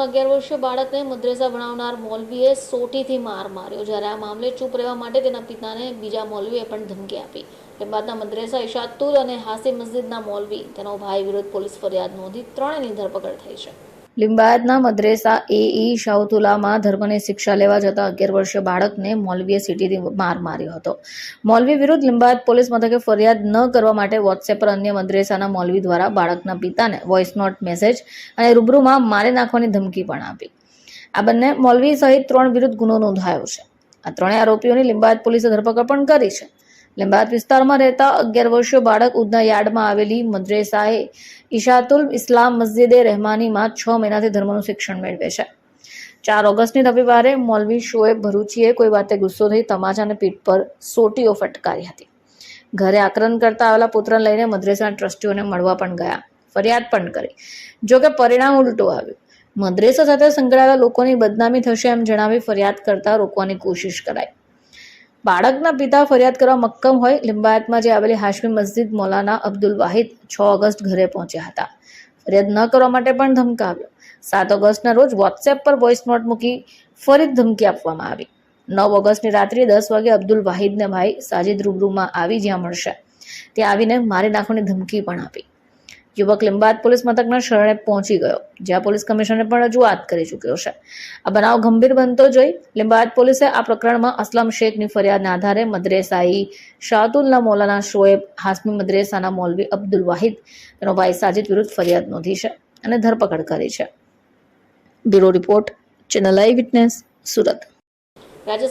અગિયાર વર્ષીય બાળકને મદ્રેસા ભણાવનાર મોલવીએ સોટીથી માર માર્યો. જ્યારે આ મામલે ચૂપ રહેવા માટે તેના પિતાને બીજા મોલવીએ પણ ધમકી આપી. લીંબાદના મદ્રેસા ઇશાતુલ અને હાસી મસ્જિદના મોલવી. તેનો ભાઈ વિરુદ્ધ પોલીસ ફરિયાદ નોંધી ત્રણેયની ધરપકડ થઈ છે. લિંબાયતના મદ્રેસા એ ઈ શાહતુલામાં ધર્મની શિક્ષા લેવા જતા અગિયાર વર્ષીય બાળકને મૌલવીએ સીટીથી માર માર્યો હતો. મૌલવી વિરુદ્ધ લિંબાયત પોલીસ મથકે ફરિયાદ ન કરવા માટે વોટ્સએપ પર અન્ય મદ્રેસાના મૌલવી દ્વારા બાળકના પિતાને વોઇસ નોટ મેસેજ અને રૂબરૂમાં મારી નાખવાની ધમકી પણ આપી. આ બંને મૌલવી સહિત ત્રણ વિરુદ્ધ ગુનો નોંધાયો છે. આ ત્રણેય આરોપીઓની લિંબાયત પોલીસે ધરપકડ પણ કરી છે. લિંબાયત વિસ્તારમાં રહેતા અગિયાર વર્ષીય બાળક ઉધના યાર્ડમાં આવેલી મદ્રેસાએ ઇશાતુલ ઇસ્લામ મસ્જિદે રહેમાનીમાં છ મહિનાથી ધર્મનું શિક્ષણ મેળવે છે. ચાર ઓગસ્ટની રવિવારે મૌલવી શોએબ ભરૂચીએ કોઈ વાતે ગુસ્સો થઈ તમાચાને પીઠ પર સોટીઓ ફટકારી હતી. ઘરે આક્રમણ કરતા આવેલા પુત્રને લઈને મદ્રેસાના ટ્રસ્ટીઓને મળવા પણ ગયા. ફરિયાદ પણ કરી. જોકે પરિણામ ઉલટું આવ્યું. મદ્રેસા સાથે સંકળાયેલા લોકોની બદનામી થશે એમ જણાવી ફરિયાદ કરતા રોકવાની કોશિશ કરાઈ. બાળકના પિતા ફરિયાદ કરવા મક્કમ હોય, લિંબાયતમાં જે આવેલી હાશમી મસ્જિદ મૌલાના અબ્દુલ વાહિદ છ ઓગસ્ટ ઘરે પહોંચ્યા હતા. ફરિયાદ ન કરવા માટે પણ ધમકાવ્યો સાત ઓગસ્ટના રોજ વોટ્સએપ પર વોઇસ નોટ મૂકી ફરી ધમકી આપવામાં આવી. નવ ઓગસ્ટની રાત્રે દસ વાગે અબ્દુલ વાહિદને ભાઈ સાજિદ રૂબરૂમાં આવી જ્યાં મળશે. ત્યાં આવીને મારી નાખવાની ધમકી પણ આપી. યુવક લિંબાત પોલીસ મથકના શરણે પહોંચી ગયો, જ્યાં પોલીસ કમિશનર પણ રજૂઆત કરી ચૂક્યો છે. આ બનાવ ગંભીર બનતો જોઈ લિંબાયત પોલીસે આ પ્રકરણમાં અસલમ શેખની ફરિયાદના આધારે મદ્રેસાઈ શાહતુલ્લા મૌલાના શોએબ, હાસમી મદ્રેસાના મૌલવી અબ્દુલ વાહિદ, તેનો ભાઈ સાજિદ વિરુદ્ધ ફરિયાદ નોંધી છે અને ધરપકડ કરી છે. Bureau report, channel eye witness, Surat.